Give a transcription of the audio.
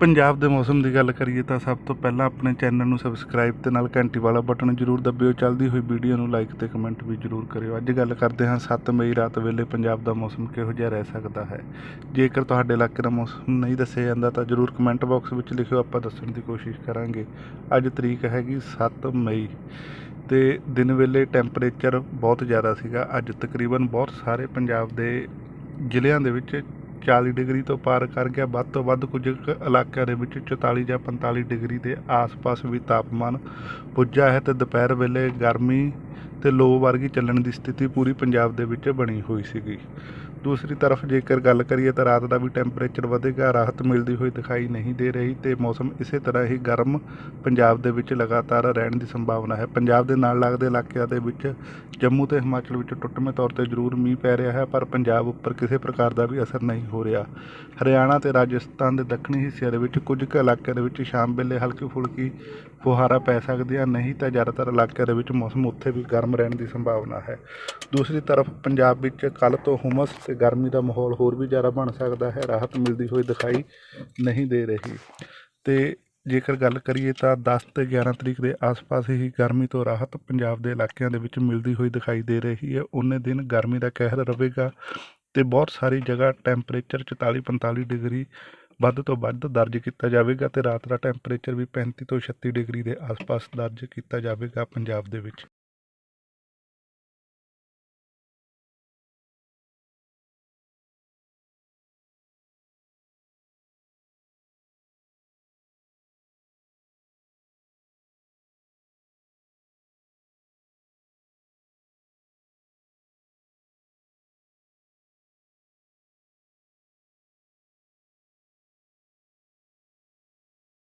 ਪੰਜਾਬ ਦੇ ਮੌਸਮ ਦੀ ਗੱਲ ਕਰੀਏ ਤਾਂ ਸਭ ਤੋਂ ਪਹਿਲਾਂ ਆਪਣੇ ਚੈਨਲ ਨੂੰ ਸਬਸਕ੍ਰਾਈਬ ਤੇ ਨਾਲ ਘੰਟੀ ਵਾਲਾ ਬਟਨ ਜ਼ਰੂਰ ਦਬਿਓ। ਚੱਲਦੀ ਹੋਈ ਵੀਡੀਓ ਨੂੰ ਲਾਈਕ ਤੇ ਕਮੈਂਟ ਵੀ ਜ਼ਰੂਰ ਕਰਿਓ। ਅੱਜ ਗੱਲ ਕਰਦੇ ਹਾਂ 7 ਮਈ ਰਾਤ ਵੇਲੇ ਪੰਜਾਬ ਦਾ ਮੌਸਮ ਕਿਹੋ ਜਿਹਾ ਰਹਿ ਸਕਦਾ ਹੈ। ਜੇਕਰ ਤੁਹਾਡੇ ਇਲਾਕੇ ਦਾ ਮੌਸਮ ਨਹੀਂ ਦੱਸਿਆ ਜਾਂਦਾ ਤਾਂ ਜ਼ਰੂਰ ਕਮੈਂਟ ਬਾਕਸ ਵਿੱਚ ਲਿਖਿਓ। ਆਪਾਂ ਦੱਸਣ ਦੀ ਕੋਸ਼ਿਸ਼ ਕਰਾਂਗੇ। ਅੱਜ ਤਰੀਕ ਹੈਗੀ 7 ਮਈ ਤੇ ਦਿਨ ਵੇਲੇ ਟੈਂਪਰੇਚਰ ਬਹੁਤ ਜ਼ਿਆਦਾ ਸੀਗਾ। ਅੱਜ ਤਕਰੀਬਨ ਬਹੁਤ ਸਾਰੇ ਪੰਜਾਬ ਦੇ ਜ਼ਿਲ੍ਹਿਆਂ ਦੇ ਵਿੱਚ 40 ਡਿਗਰੀ ਤੋਂ ਪਾਰ ਕਰ ਗਿਆ। ਵੱਧ ਤੋਂ ਵੱਧ ਕੁਝ ਕੁ ਇਲਾਕਿਆਂ ਦੇ ਵਿੱਚ 44 ਜਾਂ 45 ਡਿਗਰੀ ਦੇ ਆਸ-ਪਾਸ ਵੀ ਤਾਪਮਾਨ ਪੁੱਜਾ ਹੈ ਤੇ ਦੁਪਹਿਰ ਵੇਲੇ ਗਰਮੀ ਤੇ ਲੋ ਵਰਗੀ ਚੱਲਣ ਦੀ ਸਥਿਤੀ ਪੂਰੀ ਪੰਜਾਬ ਦੇ ਵਿੱਚ ਬਣੀ ਹੋਈ ਸੀਗੀ। ਦੂਸਰੀ ਤਰਫ ਜੇਕਰ ਗੱਲ ਕਰੀਏ ਤਾਂ ਰਾਤ ਦਾ ਵੀ ਟੈਂਪਰੇਚਰ ਵਧੇਗਾ, ਰਾਹਤ ਮਿਲਦੀ ਹੋਈ ਦਿਖਾਈ ਨਹੀਂ ਦੇ ਰਹੀ ਤੇ ਮੌਸਮ ਇਸੇ ਤਰ੍ਹਾਂ ਹੀ ਗਰਮ ਪੰਜਾਬ ਦੇ ਵਿੱਚ ਲਗਾਤਾਰ ਰਹਿਣ ਦੀ ਸੰਭਾਵਨਾ ਹੈ। ਪੰਜਾਬ ਦੇ ਨਾਲ ਲੱਗਦੇ ਇਲਾਕਿਆਂ ਦੇ ਵਿੱਚ ਜੰਮੂ ਤੇ ਹਿਮਾਚਲ ਵਿੱਚ ਟੁੱਟਵੇਂ ਤੌਰ ਤੇ ਜ਼ਰੂਰ ਮੀਂਹ ਪੈ ਰਿਹਾ ਹੈ, ਪਰ ਪੰਜਾਬ ਉੱਪਰ ਕਿਸੇ ਪ੍ਰਕਾਰ ਦਾ ਵੀ ਅਸਰ ਨਹੀਂ ਹੋ ਰਿਹਾ। ਹਰਿਆਣਾ ਤੇ ਰਾਜਸਥਾਨ ਦੇ ਦੱਖਣੀ ਹਿੱਸਿਆਂ ਦੇ ਵਿੱਚ ਕੁਝ ਕੁ ਇਲਾਕਿਆਂ ਦੇ ਵਿੱਚ ਸ਼ਾਮ ਵੇਲੇ ਹਲਕੀ ਫੁਲਕੀ ਫੁਹਾਰਾ ਪੈ ਸਕਦੀ ਹੈ ਨਹੀਂ ਤਾਂ ਜ਼ਿਆਦਾਤਰ ਇਲਾਕਿਆਂ ਦੇ ਵਿੱਚ ਮੌਸਮ ਉੱਥੇ ਵੀ ਗਰਮ ਗਰਮ ਰਹਿਣ ਦੀ ਸੰਭਾਵਨਾ ਹੈ। ਦੂਸਰੀ ਤਰਫ, ਪੰਜਾਬ ਵਿੱਚ ਕੱਲ ਤੋਂ ਹੁਮਸ ਤੇ ਗਰਮੀ ਦਾ ਮਾਹੌਲ ਹੋਰ ਵੀ ਜ਼ਿਆਦਾ ਬਣ ਸਕਦਾ ਹੈ। ਰਾਹਤ ਮਿਲਦੀ ਹੋਈ ਦਿਖਾਈ ਨਹੀਂ ਦੇ ਰਹੀ। ਤੇ ਜੇਕਰ ਗੱਲ ਕਰੀਏ ਤਾਂ 10 ਤੇ 11 ਤਰੀਕ ਦੇ ਆਸ-ਪਾਸ ਹੀ ਗਰਮੀ ਤੋਂ ਰਾਹਤ ਪੰਜਾਬ ਦੇ ਇਲਾਕਿਆਂ ਦੇ ਵਿੱਚ ਮਿਲਦੀ ਹੋਈ ਦਿਖਾਈ ਦੇ ਰਹੀ ਹੈ। ਉਹਨੇ ਦਿਨ ਗਰਮੀ ਦਾ ਕਹਿਰ ਰਹੇਗਾ ਤੇ ਬਹੁਤ ਸਾਰੀ ਜਗ੍ਹਾ ਟੈਂਪਰੇਚਰ 44-45 ਡਿਗਰੀ ਵੱਧ ਤੋਂ ਵੱਧ ਦਰਜ ਕੀਤਾ ਜਾਵੇਗਾ ਤੇ ਰਾਤ ਦਾ ਟੈਂਪਰੇਚਰ ਵੀ 35 ਤੋਂ 36 ਡਿਗਰੀ ਦੇ ਆਸ-ਪਾਸ ਦਰਜ ਕੀਤਾ ਜਾਵੇਗਾ ਪੰਜਾਬ ਦੇ ਵਿੱਚ।